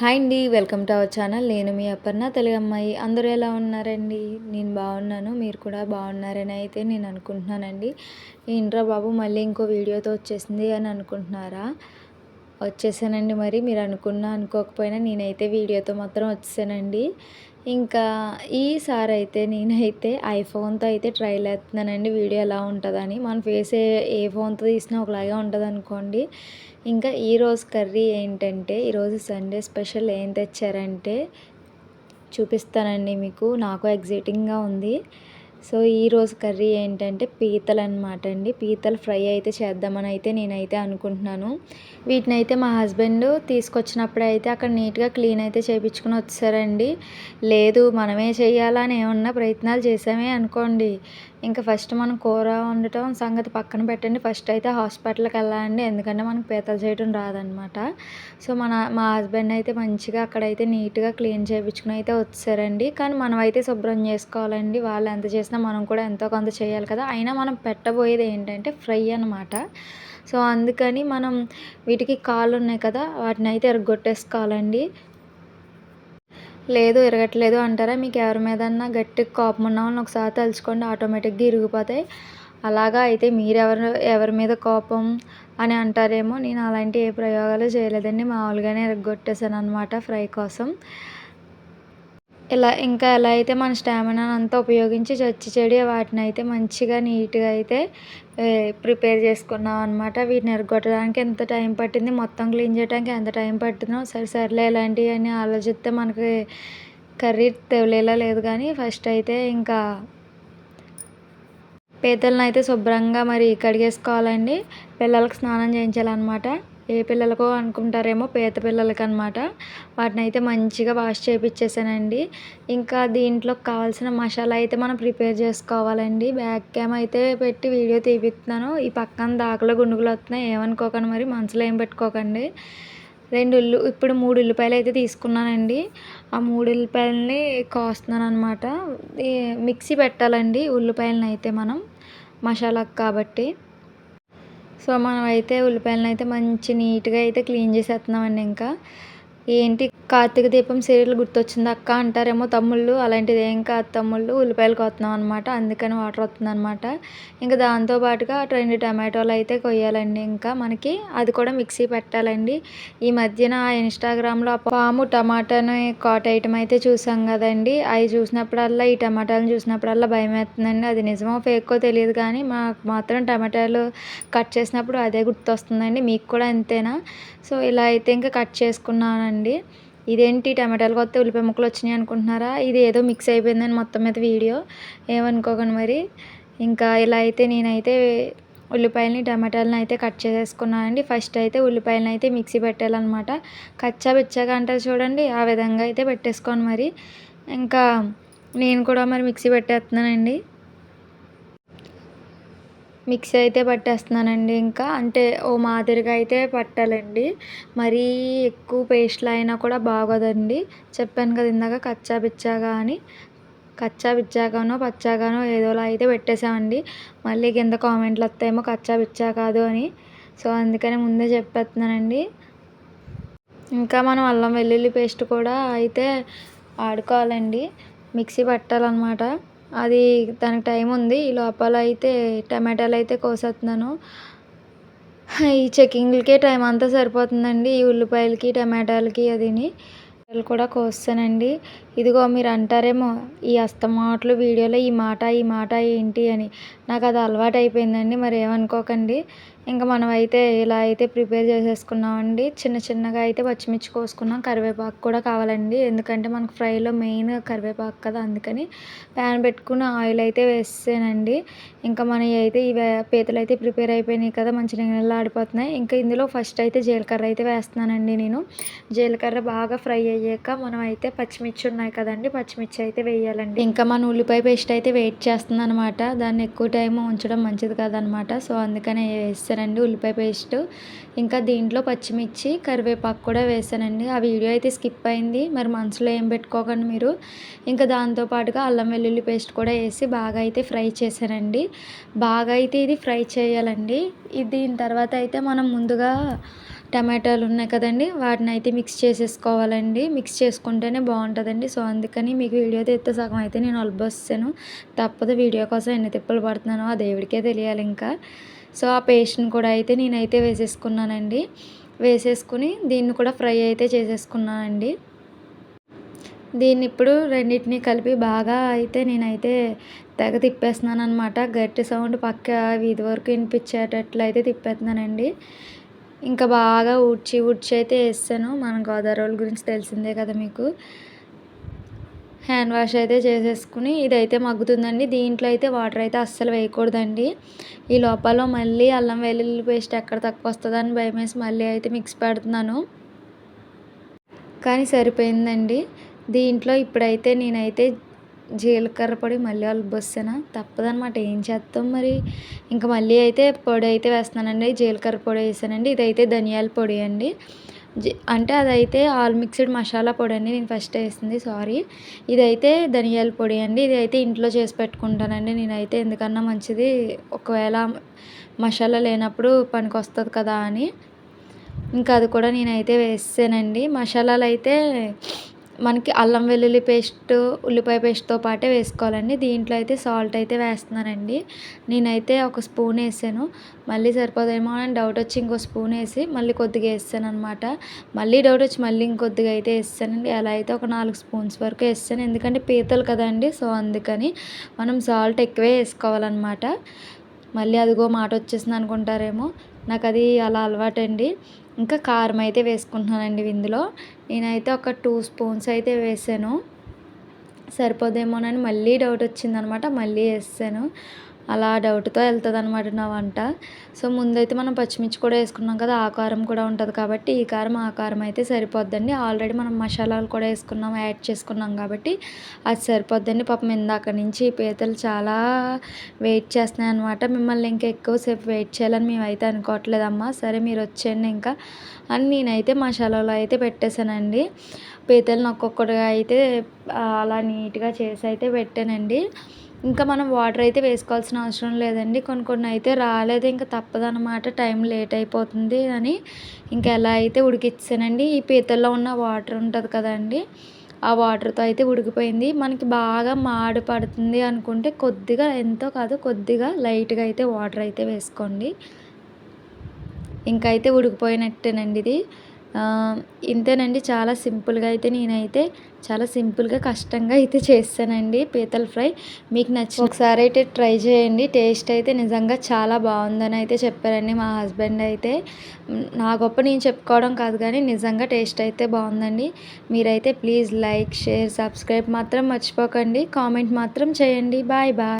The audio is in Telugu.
హాయ్ అండి వెల్కమ్ టు అవర్ ఛానల్. నేను మీ అపర్ణ తెలుగు అమ్మాయి. అందరూ ఎలా ఉన్నారండి? నేను బాగున్నాను మీరు కూడా బాగున్నారని అయితే నేను అనుకుంటున్నానండి. ఏంట్రా బాబు మళ్ళీ ఇంకో వీడియోతో వచ్చేసింది అని అనుకుంటున్నారా? వచ్చేసానండి మరి. మీరు అనుకున్నా అనుకోకపోయినా నేనైతే వీడియోతో మాత్రం వచ్చేసానండి. ఇంకా ఈసారి అయితే నేనైతే ఐఫోన్తో అయితే ట్రైల్ వేస్తున్నానండి వీడియో ఎలా ఉంటుందని. మన ఫేస్ ఏ ఏ ఫోన్తో తీసినా ఒకలాగే ఉంటుంది అనుకోండి ఇంకా ఈరోజు కర్రీ ఏంటంటే ఈరోజు సండే స్పెషల్ ఏం తెచ్చారంటే చూపిస్తానండి మీకు. నాకు ఎగ్జైటింగ్గా ఉంది. సో ఈరోజు కర్రీ ఏంటంటే పీతలు అనమాట అండి. పీతలు ఫ్రై అయితే చేద్దామని అయితే నేనైతే అనుకుంటున్నాను. వీటిని అయితే మా హస్బెండ్ తీసుకొచ్చినప్పుడు అయితే అక్కడ నీట్గా క్లీన్ అయితే చేయించుకుని వచ్చారండి. లేదు మనమే చేయాలని ఏమన్నా ప్రయత్నాలు చేసామే అనుకోండి. ఇంకా ఫస్ట్ మనం కూర వండటం సంగతి పక్కన పెట్టండి. ఫస్ట్ అయితే హాస్పిటల్కి వెళ్ళాలండి. ఎందుకంటే మనకు పీతలు చేయడం రాదనమాట సో మన మా హస్బెండ్ అయితే మంచిగా అక్కడైతే నీట్గా క్లీన్ చేయించుకుని అయితే వచ్చారండి. కానీ మనం అయితే శుభ్రం చేసుకోవాలండి. వాళ్ళు ఎంత చేసినా మనం కూడా ఎంతో కొంత చేయాలి కదా. అయినా మనం పెట్టబోయేది ఏంటంటే ఫ్రై అనమాట సో అందుకని మనం వీటికి కాళ్ళు ఉన్నాయి కదా వాటిని అయితే ఎరగొట్టేసుకోవాలండి. లేదు ఇరగట్లేదు అంటారా? మీకు ఎవరి మీదన్నా గట్టి కోపం ఉన్న వాళ్ళని ఒకసారి తలుచుకోండి ఆటోమేటిక్గా ఇరిగిపోతాయి. అలాగా అయితే మీరెవరు ఎవరి మీద కోపం అని అంటారేమో నేను అలాంటి ఏ ప్రయోగాలు చేయలేదండి. మామూలుగానే ఇరగొట్టేసాను అనమాట ఫ్రై కోసం. ఇలా ఇంకా ఎలా అయితే మన స్టామినా అంతా ఉపయోగించి చచ్చి చెడి వాటిని అయితే మంచిగా నీట్గా అయితే ప్రిపేర్ చేసుకున్నాం అనమాట వీటిని ఎరగొట్టడానికి ఎంత టైం పట్టింది మొత్తం క్లీన్ చేయడానికి ఎంత టైం పట్టిందో సరే సర్లే ఇలాంటివి అని ఆలోచిస్తే మనకి కర్రీ తెవలేలా లేదు కానీ ఫస్ట్ అయితే ఇంకా పీతలను అయితే శుభ్రంగా మరి కడిగేసుకోవాలండి. పిల్లలకి స్నానం చేయించాలన్నమాట. ఏ పిల్లలకో అనుకుంటారేమో పేద పిల్లలకి అనమాట వాటిని అయితే మంచిగా వాష్ చేయించేసానండి ఇంకా దీంట్లో కావాల్సిన మసాలా అయితే మనం ప్రిపేర్ చేసుకోవాలండి. బ్యాక్ క్యామ్ అయితే పెట్టి వీడియో తీపిస్తున్నాను ఈ పక్కన దాకలో గుండుగులు వస్తున్నాయి ఏమనుకోకండి మరి మనసులో ఏం పెట్టుకోకండి. రెండు ఉల్లు ఇప్పుడు మూడు ఉల్లిపాయలు అయితే తీసుకున్నానండి. ఆ మూడు ఉల్లిపాయలని కోస్తున్నాను అనమాట మిక్సీ పెట్టాలండి ఉల్లిపాయలను అయితే మనం మసాలాకు కాబట్టి. సో మనం అయితే ఉల్లిపాయలను అయితే మంచి నీట్గా అయితే క్లీన్ చేసేస్తున్నామండి ఇంకా. ఏంటి కార్తీక దీపం సీరియల్ గుర్తొచ్చింది అక్క అంటారేమో తమ్ముళ్ళు అలాంటిది ఏం కాదు తమ్ముళ్ళు ఉల్లిపాయలు కొత్తున్నాం అనమాట అందుకని వాటర్ వస్తుంది అనమాట ఇంకా దాంతో పాటుగా రెండు టమాటోలు అయితే కొయ్యాలండి ఇంకా మనకి అది కూడా మిక్సీ పెట్టాలండి. ఈ మధ్యన ఇన్స్టాగ్రామ్లో పాము టమాటాని కాట్ ఐటమ్ అయితే చూసాం కదండి. అవి చూసినప్పుడల్లా ఈ టమాటాలను చూసినప్పుడల్లా భయం వేస్తుందండి అది నిజమో ఫేకో తెలియదు కానీ మాకు మాత్రం టమాటాలు కట్ చేసినప్పుడు అదే గుర్తొస్తుందండి మీకు కూడా అంతేనా? సో ఇలా అయితే ఇంకా కట్ చేసుకున్నానండి. ఇదేంటి టమాటాలు కొత్త ఉల్లిపాయ ముక్కలు వచ్చినాయి అనుకుంటున్నారా? ఇది ఏదో మిక్స్ అయిపోయిందని మొత్తం మీద వీడియో. ఏమనుకోకండి మరి. ఇంకా ఇలా అయితే నేనైతే ఉల్లిపాయలని టమాటాలను అయితే కట్ చేసేసుకున్నానండి ఫస్ట్ అయితే ఉల్లిపాయలను అయితే మిక్సీ పెట్టాలన్నమాట. కచ్చా పిచ్చాగా అంటారు చూడండి ఆ విధంగా అయితే పెట్టేసుకోండి మరి. ఇంకా నేను కూడా మరి మిక్సీ పెట్టేస్తున్నానండి. మిక్సీ అయితే పట్టేస్తున్నానండి ఇంకా. అంటే ఓ మాదిరిగా అయితే పట్టాలండి. మరీ ఎక్కువ పేస్ట్లు అయినా కూడా బాగోదండి. చెప్పాను కదా ఇందాక కచ్చా బిచ్చాగా అని. కచ్చా బిచ్చాగానో పచ్చాగానో ఏదోలా అయితే పెట్టేసామండి మళ్ళీ కింద కామెంట్లు వస్తాయేమో కచ్చా బిచ్చా కాదు అని. సో అందుకని ముందే చెప్పేస్తున్నానండి. ఇంకా మనం అల్లం వెల్లుల్లి పేస్ట్ కూడా అయితే ఆడుకోవాలండి. మిక్సీ పట్టాలన్నమాట. అది దానికి టైం ఉంది. ఈ లోపల అయితే టమాటాలు అయితే కోసేస్తున్నాను ఈ చెక్కింగ్లకే టైం అంతా సరిపోతుందండి. ఈ ఉల్లిపాయలకి టమాటాలకి అదిని కూడా కోస్తానండి. ఇదిగో మీరు అంటారేమో ఈ అస్తమాటలు వీడియోలో ఈ మాట ఈ మాట ఏంటి అని. నాకు అది అలవాటు అయిపోయిందండి మరి ఏమనుకోకండి. ఇంకా మనం అయితే ఇలా అయితే ప్రిపేర్ చేసేసుకున్నామండి. చిన్న చిన్నగా అయితే పచ్చిమిర్చి కోసుకున్నాం. కరివేపాకు కూడా కావాలండి. ఎందుకంటే మనకు ఫ్రైలో మెయిన్ కరివేపాకు కదా అందుకని ప్యాన్ పెట్టుకుని ఆయిల్ అయితే వేసేనండి ఇంకా మన అయితే ఈ పీతలు అయితే ప్రిపేర్ అయిపోయినాయి కదా మంచి నీళ్ళు ఆడిపోతున్నాయి. ఇంకా ఇందులో ఫస్ట్ అయితే జీలకర్ర అయితే వేస్తున్నానండి నేను. జీలకర్ర బాగా ఫ్రై అయ్యాక మనం అయితే పచ్చిమిర్చి ఉన్నాయి కదండి పచ్చిమిర్చి అయితే వేయాలండి. ఇంకా మన ఉల్లిపాయ పేస్ట్ అయితే వెయిట్ చేస్తుంది అనమాట దాన్ని ఎక్కువ టైం ఉంచడం మంచిది కాదనమాట సో అందుకనే వేసానండి ఉల్లిపాయ పేస్ట్. ఇంకా దీంట్లో పచ్చిమిర్చి కరివేపాకు కూడా వేసానండి. ఆ వీడియో అయితే స్కిప్ అయింది. మరి మనసులో ఏం పెట్టుకోకండి మీరు. ఇంకా దాంతోపాటుగా అల్లం వెల్లుల్లి పేస్ట్ కూడా వేసి బాగా అయితే ఫ్రై చేశానండి. బాగా అయితే ఇది ఫ్రై చేయాలండి. ఇది దీని తర్వాత అయితే మనం ముందుగా టమాటాలు ఉన్నాయి కదండి వాటిని అయితే మిక్స్ చేసేసుకోవాలండి. మిక్స్ చేసుకుంటేనే బాగుంటుందండి. సో అందుకని మీకు వీడియో తెస్తే సగం అయితే నేను అలబోసాను తప్పదు వీడియో కోసం ఎన్ని తిప్పలు పడుతున్నానో ఆ దేవుడికే తెలియాలి ఇంకా. సో ఆ పేస్ట్ని కూడా అయితే నేనైతే వేసేసుకున్నానండి. వేసేసుకుని దీన్ని కూడా ఫ్రై అయితే చేసేసుకున్నానండి. దీన్ని ఇప్పుడు రెండింటిని కలిపి బాగా అయితే నేనైతే తెగ తిప్పేస్తున్నాను అనమాట గట్టి సౌండ్ పక్క వీధి వరకు వినిపించేటట్లు అయితే తిప్పేస్తున్నానండి. ఇంకా బాగా ఊడ్చి ఊడ్చి అయితే వేస్తాను. మన గోదావరి గురించి తెలిసిందే కదా మీకు. హ్యాండ్ వాష్ అయితే చేసేసుకుని ఇదైతే మగ్గుతుందండి. దీంట్లో అయితే వాటర్ అయితే అస్సలు వేయకూడదండి. ఈ లోపల మళ్ళీ అల్లం వెల్లుల్లి పేస్ట్ ఎక్కడ తక్కువ వస్తుందని భయం వేసి మళ్ళీ అయితే మిక్స్ పెడుతున్నాను. కానీ సరిపోయిందండి. దీంట్లో ఇప్పుడైతే నేనైతే జీలకర్ర పొడి మళ్ళీ బొస్సన తప్పదనమాట ఏం చేస్తాం మరి? ఇంకా మళ్ళీ అయితే పొడి అయితే వేస్తున్నానండి. జీలకర్ర పొడి వేసానండి. ఇదైతే ధనియాల పొడి అండి. అంటే అదైతే ఆల్ మిక్స్డ్ మసాలా పొడి అండి నేను ఫస్ట్ వేసింది సారీ. ఇదైతే ధనియాల పొడి అండి ఇది అయితే ఇంట్లో చేసి పెట్టుకుంటానండి నేనైతే ఎందుకన్నా మంచిది ఒకవేళ మసాలా లేనప్పుడు పనికి వస్తుంది కదా అని. ఇంకా అది కూడా నేనైతే వేసానండి. మసాలాలు అయితే మనకి అల్లం వెల్లుల్లి పేస్ట్ ఉల్లిపాయ పేస్ట్తో పాటే వేసుకోవాలండి. దీంట్లో అయితే సాల్ట్ అయితే వేస్తున్నానండి. నేనైతే ఒక స్పూన్ వేసాను. మళ్ళీ సరిపోదేమో అని డౌట్ వచ్చి ఇంకో స్పూన్ వేసి మళ్ళీ కొద్దిగా వేస్తాను అనమాట మళ్ళీ డౌట్ వచ్చి మళ్ళీ ఇంకొద్దిగా అయితే వేస్తానండి. అలా అయితే ఒక నాలుగు స్పూన్స్ వరకు వేస్తాను. ఎందుకంటే పీతలు కదండి సో అందుకని మనం సాల్ట్ ఎక్కువే వేసుకోవాలన్నమాట. మళ్ళీ అదిగో మాట వచ్చేసింది అనుకుంటారేమో. నాకు అది అలా అలవాటండి. ఇంకా కారం అయితే వేసుకుంటున్నానండి ఇందులో. నేనైతే ఒక టూ స్పూన్స్ అయితే వేసాను. సరిపోదేమోనని మళ్ళీ డౌట్ వచ్చిందనమాట మళ్ళీ వేసాను అలా డౌట్తో వెళ్తుంది అనమాట నా వంట. సో ముందైతే మనం పచ్చిమిర్చి కూడా వేసుకున్నాం కదా ఆ కారం కూడా ఉంటుంది కాబట్టి ఈ కారం ఆ కారం అయితే సరిపోద్దండి. ఆల్రెడీ మనం మసాలాలు కూడా వేసుకున్నాం యాడ్ చేసుకున్నాం కాబట్టి అది సరిపోద్దండి. పాపం ఇందాక నుంచి పీతలు చాలా వెయిట్ చేస్తున్నాయి అనమాట మిమ్మల్ని ఇంకా ఎక్కువసేపు వెయిట్ చేయాలని మేమైతే అనుకోవట్లేదమ్మా. సరే మీరు వచ్చేయండి ఇంకా. అని నేనైతే మసాలాలో అయితే పెట్టేశానండి. పీతలను ఒక్కొక్కటిగా అయితే అలా నీట్గా చేసి అయితే పెట్టానండి. ఇంకా మనం వాటర్ అయితే వేసుకోవాల్సిన అవసరం లేదండి. కొన్ని కొన్ని అయితే రాలేదు. ఇంకా తప్పదనమాట టైం లేట్ అయిపోతుంది అని ఇంకా ఎలా అయితే ఉడికిచ్చానండి. ఈ పీతల్లో ఉన్న వాటర్ ఉంటుంది కదండి. ఆ వాటర్తో అయితే ఉడికిపోయింది. మనకి బాగా మాడు పడుతుంది అనుకుంటే కొద్దిగా ఎంతో కాదు కొద్దిగా లైట్గా అయితే వాటర్ అయితే వేసుకోండి. ఇంకా అయితే ఉడికిపోయినట్టేనండి ఇది. ఇంతేనండి చాలా సింపుల్గా అయితే నేనైతే చాలా సింపుల్గా కష్టంగా అయితే చేస్తానండి పీతల ఫ్రై. మీకు నచ్చిన ఒకసారి అయితే ట్రై చేయండి. టేస్ట్ అయితే నిజంగా చాలా బాగుందని అయితే చెప్పారండి మా హస్బెండ్ అయితే. నా గొప్ప నేను చెప్పుకోవడం కాదు కానీ నిజంగా టేస్ట్ అయితే బాగుందండి. మీరైతే ప్లీజ్ లైక్ షేర్ సబ్స్క్రైబ్ మాత్రం మర్చిపోకండి. కామెంట్ మాత్రం చేయండి. Bye bye.